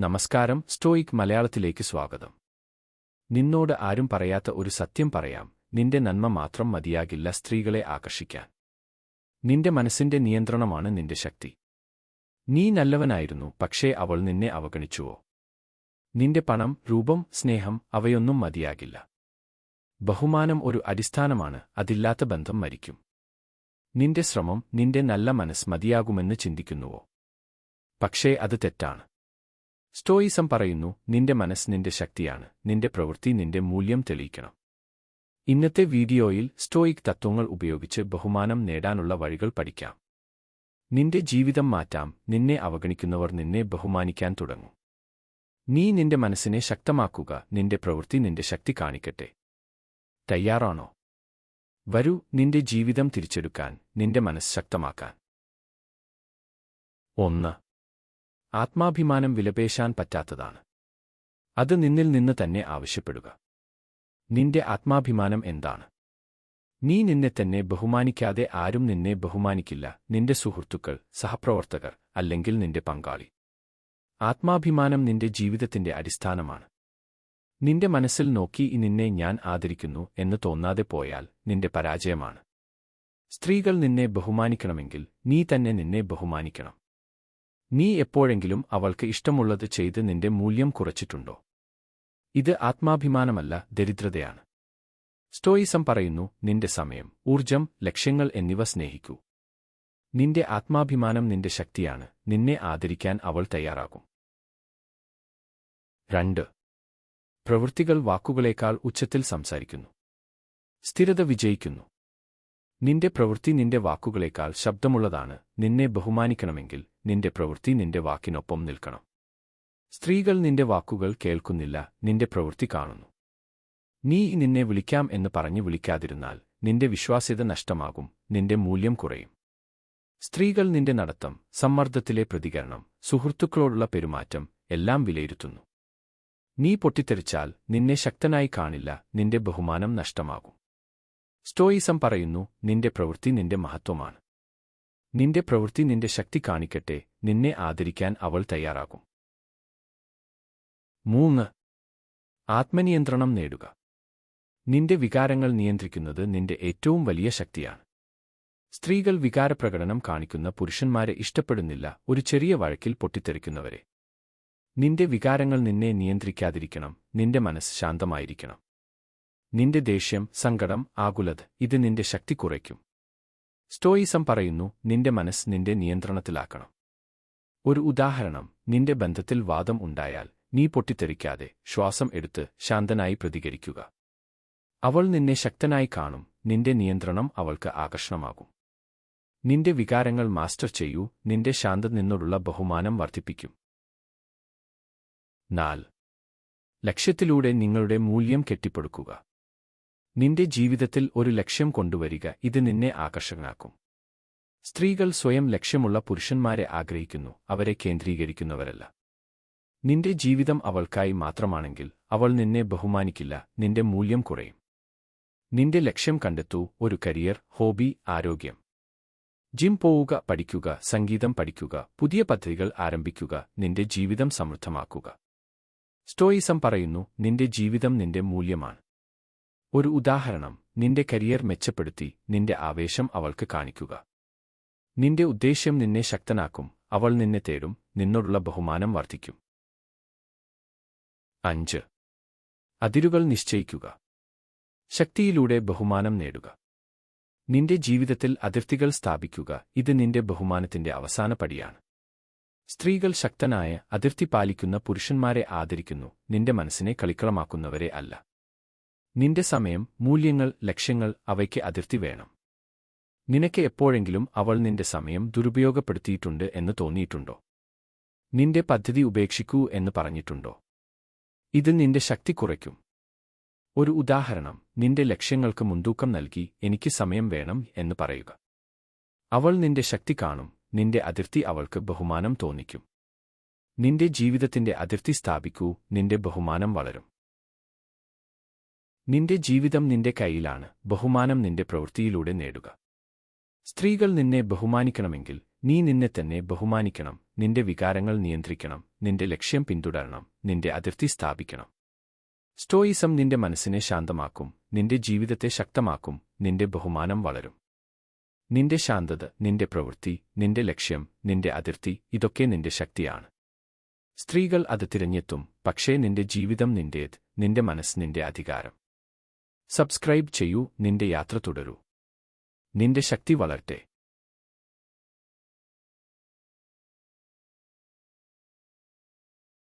നമസ്കാരം സ്റ്റോയിക് മലയാളത്തിലേക്ക് സ്വാഗതം. നിന്നോട് ആരും പറയാത്ത ഒരു സത്യം പറയാം നിന്റെ നന്മ മാത്രം മതിയാകില്ല സ്ത്രീകളെ ആകർഷിക്കാൻ. നിന്റെ മനസ്സിന്റെ നിയന്ത്രണമാണ് നിന്റെ ശക്തി. നീ നല്ലവനായിരുന്നു പക്ഷേ അവൾ നിന്നെ അവഗണിച്ചുവോ? നിന്റെ പണം രൂപം സ്നേഹം അവയൊന്നും മതിയാകില്ല. ബഹുമാനം ഒരു അടിസ്ഥാനമാണ് അതില്ലാത്ത ബന്ധം മരിക്കും. നിന്റെ ശ്രമം നിന്റെ നല്ല മനസ്സ് മതിയാകുമെന്ന് ചിന്തിക്കുന്നുവോ? പക്ഷേ അത് തെറ്റാണ്. സ്റ്റോയിസം പറയുന്നു നിന്റെ മനസ്സ് നിന്റെ ശക്തിയാണ്. നിന്റെ പ്രവൃത്തി നിന്റെ മൂല്യം തെളിയിക്കണം. ഇന്നത്തെ വീഡിയോയിൽ സ്റ്റോയിക് തത്വങ്ങൾ ഉപയോഗിച്ച് ബഹുമാനം നേടാനുള്ള വഴികൾ പഠിക്കാം. നിന്റെ ജീവിതം മാറ്റാം. നിന്നെ അവഗണിക്കുന്നവർ നിന്നെ ബഹുമാനിക്കാൻ തുടങ്ങും. നീ നിന്റെ മനസ്സിനെ ശക്തമാക്കുക. നിന്റെ പ്രവൃത്തി നിന്റെ ശക്തി കാണിക്കട്ടെ. തയ്യാറാണോ? വരൂ നിന്റെ ജീവിതം തിരിച്ചെടുക്കാൻ. നിന്റെ മനസ്സ് ശക്തമാക്കാൻ. ഒന്ന് ആത്മാഭിമാനം വിലപേശാൻ പറ്റാത്തതാണ്. അത് നിന്നിൽ നിന്ന് തന്നെ ആവശ്യപ്പെടുക. നിന്റെ ആത്മാഭിമാനം എന്താണ്? നീ നിന്നെ തന്നെ ബഹുമാനിക്കാതെ ആരും നിന്നെ ബഹുമാനിക്കില്ല. നിന്റെ സുഹൃത്തുക്കൾ സഹപ്രവർത്തകർ അല്ലെങ്കിൽ നിന്റെ പങ്കാളി. ആത്മാഭിമാനം നിന്റെ ജീവിതത്തിന്റെ അടിസ്ഥാനമാണ്. നിന്റെ മനസ്സിൽ നോക്കി "ഈ നിന്നെ ഞാൻ ആദരിക്കുന്നു എന്ന് തോന്നാതെ പോയാൽ നിന്റെ പരാജയമാണ്. സ്ത്രീകൾ നിന്നെ ബഹുമാനിക്കണമെങ്കിൽ നീ തന്നെ നിന്നെ ബഹുമാനിക്കണം. നീ എപ്പോഴെങ്കിലും അവൾക്ക് ഇഷ്ടമുള്ളത് ചെയ്ത് നിന്റെ മൂല്യം കുറച്ചിട്ടുണ്ടോ? ഇത് ആത്മാഭിമാനമല്ല ദരിദ്രതയാണ്. സ്റ്റോയിസം പറയുന്നു നിന്റെ സമയം ഊർജം ലക്ഷ്യങ്ങൾ എന്നിവ സ്നേഹിക്കൂ. നിന്റെ ആത്മാഭിമാനം നിന്റെ ശക്തിയാണ് നിന്നെ ആദരിക്കാൻ അവൾ തയ്യാറാകും. രണ്ട്. പ്രവൃത്തികൾ വാക്കുകളേക്കാൾ ഉച്ചത്തിൽ സംസാരിക്കുന്നു. സ്ഥിരത വിജയിക്കുന്നു. നിന്റെ പ്രവൃത്തി നിന്റെ വാക്കുകളേക്കാൾ ശബ്ദമുള്ളതാണ്. നിന്നെ ബഹുമാനിക്കണമെങ്കിൽ നിന്റെ പ്രവൃത്തി നിന്റെ വാക്കിനൊപ്പം നിൽക്കണം. സ്ത്രീകൾ നിന്റെ വാക്കുകൾ കേൾക്കുന്നില്ല നിന്റെ പ്രവൃത്തി കാണുന്നു. നീ നിന്നെ വിളിക്കാം എന്ന് പറഞ്ഞു വിളിക്കാതിരുന്നാൽ നിന്റെ വിശ്വാസ്യത നഷ്ടമാകും നിന്റെ മൂല്യം കുറയും. സ്ത്രീകൾ നിന്റെ നടത്തം സമ്മർദ്ദത്തിലെ പ്രതികരണം സുഹൃത്തുക്കളോടുള്ള പെരുമാറ്റം എല്ലാം വിലയിരുത്തുന്നു. നീ പൊട്ടിത്തെറിച്ചാൽ നിന്നെ ശക്തനായി കാണില്ല നിന്റെ ബഹുമാനം നഷ്ടമാകും. സ്റ്റോയിസം പറയുന്നു നിന്റെ പ്രവൃത്തി നിന്റെ മഹത്വമാണ്. നിന്റെ പ്രവൃത്തി നിന്റെ ശക്തി കാണിക്കട്ടെ. നിന്നെ ആദരിക്കാൻ അവൾ തയ്യാറാകും. മൂന്ന്. ആത്മനിയന്ത്രണം നേടുക. നിന്റെ വികാരങ്ങൾ നിയന്ത്രിക്കുന്നത് നിന്റെ ഏറ്റവും വലിയ ശക്തിയാണ്. സ്ത്രീകൾ വികാരപ്രകടനം കാണിക്കുന്ന പുരുഷന്മാരെ ഇഷ്ടപ്പെടുന്നില്ല ഒരു ചെറിയ വഴക്കിൽ പൊട്ടിത്തെറിക്കുന്നവരെ. നിന്റെ വികാരങ്ങൾ നിന്നെ നിയന്ത്രിക്കാതിരിക്കണം നിന്റെ മനസ്സ് ശാന്തമായിരിക്കണം. നിന്റെ ദേഷ്യം സങ്കടം ആകുലത് ഇത് നിന്റെ ശക്തി കുറയ്ക്കും. സ്റ്റോയിസം പറയുന്നു നിന്റെ മനസ്സ് നിന്റെ നിയന്ത്രണത്തിലാക്കണം. ഒരു ഉദാഹരണം നിന്റെ ബന്ധത്തിൽ വാദം ഉണ്ടായാൽ നീ പൊട്ടിത്തെറിക്കാതെ ശ്വാസം എടുത്ത് ശാന്തനായി പ്രതികരിക്കുക. അവൾ നിന്നെ ശക്തനായി കാണും നിന്റെ നിയന്ത്രണം അവൾക്ക് ആകർഷണമാകും. നിന്റെ വികാരങ്ങൾ മാസ്റ്റർ ചെയ്യൂ നിന്റെ ശാന്തത നിന്നോടുള്ള ബഹുമാനം വർദ്ധിപ്പിക്കും. നാല്. ലക്ഷ്യത്തിലൂടെ നിങ്ങളുടെ മൂല്യം കെട്ടിപ്പടുക്കുക. നിന്റെ ജീവിതത്തിൽ ഒരു ലക്ഷ്യം കൊണ്ടുവരിക ഇത് നിന്നെ ആകർഷകനാക്കും. സ്ത്രീകൾ സ്വയം ലക്ഷ്യമുള്ള പുരുഷന്മാരെ ആഗ്രഹിക്കുന്നു അവരെ കേന്ദ്രീകരിക്കുന്നവരല്ല. നിന്റെ ജീവിതം അവൾക്കായി മാത്രമാണെങ്കിൽ അവൾ നിന്നെ ബഹുമാനിക്കില്ല നിന്റെ മൂല്യം കുറയും. നിന്റെ ലക്ഷ്യം കണ്ടെത്തൂ ഒരു കരിയർ ഹോബി ആരോഗ്യം. ജിം പോവുക പഠിക്കുക സംഗീതം പഠിക്കുക പുതിയ പദ്ധതികൾ ആരംഭിക്കുക നിന്റെ ജീവിതം സമൃദ്ധമാക്കുക. സ്റ്റോയിസം പറയുന്നു നിന്റെ ജീവിതം നിന്റെ മൂല്യമാണ്. ഒരു ഉദാഹരണം. നിന്റെ കരിയർ മെച്ചപ്പെടുത്തി. നിന്റെ ആവേശം അവൾക്ക് കാണിക്കുക. നിന്റെ ഉദ്ദേശ്യം നിന്നെ ശക്തനാക്കും. അവൾ നിന്നെ തേടും. നിന്നോടുള്ള ബഹുമാനം വർദ്ധിക്കും. അഞ്ച്. അതിരുകൾ നിശ്ചയിക്കുക. ശക്തിയിലൂടെ ബഹുമാനം നേടുക. നിന്റെ ജീവിതത്തിൽ അതിർത്തികൾ സ്ഥാപിക്കുക. ഇത് നിന്റെ ബഹുമാനത്തിന്റെ അവസാന പടിയാണ്. സ്ത്രീകൾ ശക്തനായ അതിർത്തി പാലിക്കുന്ന പുരുഷന്മാരെ ആദരിക്കുന്നു. നിന്റെ മനസ്സിനെ കളിക്കളമാക്കുന്നവരെ അല്ല. നിന്റെ സമയം മൂല്യങ്ങൾ ലക്ഷ്യങ്ങൾ അവയ്ക്ക് അതിർത്തി വേണം. നിനക്ക് എപ്പോഴെങ്കിലും അവൾ നിന്റെ സമയം ദുരുപയോഗപ്പെടുത്തിയിട്ടുണ്ട് എന്ന് തോന്നിയിട്ടുണ്ടോ? നിന്റെ പദ്ധതി ഉപേക്ഷിക്കൂ എന്ന് പറഞ്ഞിട്ടുണ്ടോ? ഇത് നിന്റെ ശക്തി കുറയ്ക്കും. ഒരു ഉദാഹരണം നിന്റെ ലക്ഷ്യങ്ങൾക്ക് മുൻതൂക്കം നൽകി എനിക്ക് സമയം വേണം എന്ന് പറയുക. അവൾ നിന്റെ ശക്തി കാണും നിന്റെ അതിർത്തി അവൾക്ക് ബഹുമാനം തോന്നിക്കും. നിന്റെ ജീവിതത്തിന്റെ അതിർത്തി സ്ഥാപിക്കൂ നിന്റെ ബഹുമാനം വളരും. നിന്റെ ജീവിതം നിന്റെ കയ്യിലാണ് ബഹുമാനം നിന്റെ പ്രവൃത്തിയിലൂടെ നേടുക. സ്ത്രീകൾ നിന്നെ ബഹുമാനിക്കണമെങ്കിൽ നീ നിന്നെ തന്നെ ബഹുമാനിക്കണം നിന്റെ വികാരങ്ങൾ നിയന്ത്രിക്കണം നിന്റെ ലക്ഷ്യം പിന്തുടരണം നിന്റെ അതിർത്തി സ്ഥാപിക്കണം. സ്റ്റോയിസം നിന്റെ മനസ്സിനെ ശാന്തമാക്കും നിന്റെ ജീവിതത്തെ ശക്തമാക്കും നിന്റെ ബഹുമാനം വളരും. നിന്റെ ശാന്തത നിന്റെ പ്രവൃത്തി നിന്റെ ലക്ഷ്യം നിന്റെ അതിർത്തി ഇതൊക്കെ നിന്റെ ശക്തിയാണ്. സ്ത്രീകൾ അത് തിരഞ്ഞെത്തും പക്ഷേ നിന്റെ ജീവിതം നിന്റേത് നിന്റെ മനസ്സ് നിന്റെ അധികാരം. സബ്സ്ക്രൈബ് ചെയ്യൂ നിന്റെ യാത്ര തുടരൂ. നിന്റെ ശക്തി വളരട്ടെ.